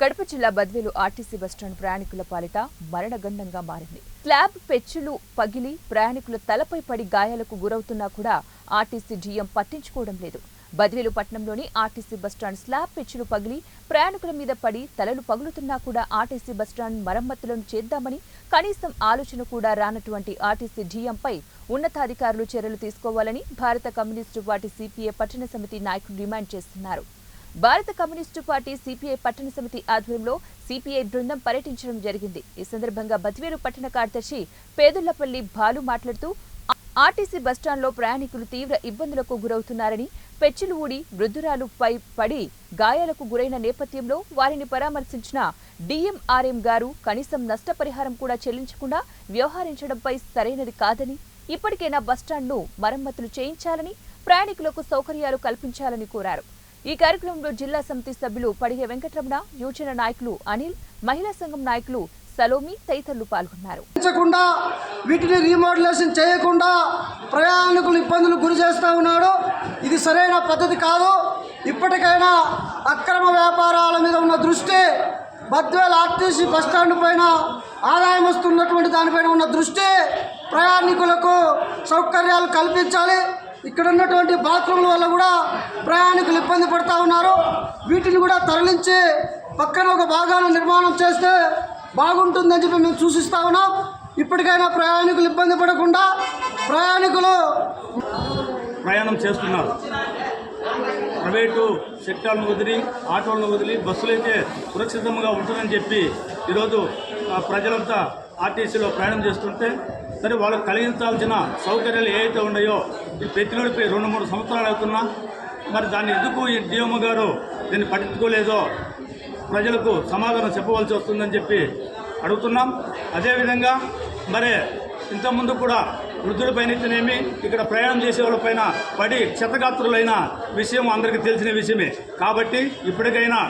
కడప జిల్లా Badvel RTC bus stand ప్రయాణికుల పాలిట మరణగండంగా మారింది. స్లాబ్ పెచ్చులు పగిలి ప్రయాణికుల తలపై పడి గాయాలకు గురవుతున్నా కూడా ఆర్టీసీ జీఎం పట్టించుకోవడం లేదు. బద్వేలు పట్టణంలోని ఆర్టీసీ బస్టాండ్ స్లాబ్ పెచ్చులు పగిలి ప్రయాణికుల మీద పడి తలలు పగులుతున్నా కూడా ఆర్టీసీ బస్టాండ్ మరమ్మతులను చేద్దామని కనీసం ఆలోచన కూడా రానటువంటి ఆర్టీసీ జీఎంపై ఉన్నతాధికారులు చర్యలు తీసుకోవాలని భారత కమ్యూనిస్టు పార్టీ సిపిఐ పట్టణ సమితి నాయకులు డిమాండ్ చేస్తున్నారు. భారత కమ్యూనిస్టు పార్టీ సిపిఐ పట్టణ సమితి ఆధ్వర్యంలో సిపిఐ బృందం పర్యటించడం జరిగింది. ఈ సందర్భంగా బతివేరు పట్టణ కార్యదర్శి పేదుళ్ళపల్లి బాలు మాట్లాడుతూ ఆర్టీసీ బస్టాండ్లో ప్రయాణికులు తీవ్ర ఇబ్బందులకు గురవుతున్నారని పెచ్చులు ఊడి వృద్ధురాలు పై పడి గాయాలకు గురైన నేపథ్యంలో వారిని పరామర్శించిన డిఎంఆర్ఎం గారు కనీసం నష్టపరిహారం కూడా చెల్లించకుండా వ్యవహరించడంపై సరైనది కాదని ఇప్పటికైనా బస్టాండ్ను మరమ్మతులు చేయించాలని ప్రయాణికులకు సౌకర్యాలు కల్పించాలని కోరారు. ఈ కార్యక్రమంలో జిల్లా సమితి సభ్యులు పడిగే వెంకటరమణ యువజన నాయకులు అనిల్ మహిళా సంఘం నాయకులు సలోమి తదితరులు పాల్గొన్నారు. వీటిని రీమోడలేషన్ చేయకుండా ప్రయాణికులు ఇబ్బందులు గురి చేస్తూ ఉన్నాడు. ఇది సరైన పద్ధతి కాదు. ఇప్పటికైనా అక్రమ వ్యాపారాల మీద ఉన్న దృష్టి బద్వేల్ ఆర్టీసీ బస్టాండ్ పైన ఆదాయం వస్తున్నటువంటి దానిపైన ఉన్న దృష్టి ప్రయాణికులకు సౌకర్యాలు కల్పించాలి. ఇక్కడ ఉన్నటువంటి బాత్రూమ్ల వల్ల కూడా ప్రయాణికులు ఇబ్బంది పడుతూ ఉన్నారు. వీటిని కూడా తరలించి పక్కన ఒక భాగాన నిర్మాణం చేస్తే బాగుంటుందని చెప్పి మేము సూచిస్తా ఉన్నాం. ఇప్పటికైనా ప్రయాణికులు ఇబ్బంది పడకుండా ప్రయాణికులు ప్రయాణం చేస్తున్నారు. ప్రైవేటు సెక్టార్ను వదిలి ఆటోలను వదిలి బస్సులు అయితే సురక్షితంగా ఉంటుందని చెప్పి ఈరోజు ప్రజలంతా ఆర్టీసీలో ప్రయాణం చేస్తుంటే సరే వాళ్ళకు కలిగించాల్సిన సౌకర్యాలు ఏవైతే ఉన్నాయో ఈ పెట్టినడిపై రెండు మూడు సంవత్సరాలు అవుతున్నా మరి దాన్ని ఎందుకు ఈ డిఎం గారు దీన్ని పట్టించుకోలేదో ప్రజలకు సమాధానం చెప్పవలసి వస్తుందని చెప్పి అడుగుతున్నాం. అదేవిధంగా మరి ఇంతకుముందు కూడా వృద్ధులపైనైతేనేమి ఇక్కడ ప్రయాణం చేసే వాళ్ళపైన పడి క్షతగాత్రులైన విషయం అందరికీ తెలిసిన విషయమే. కాబట్టి ఇప్పటికైనా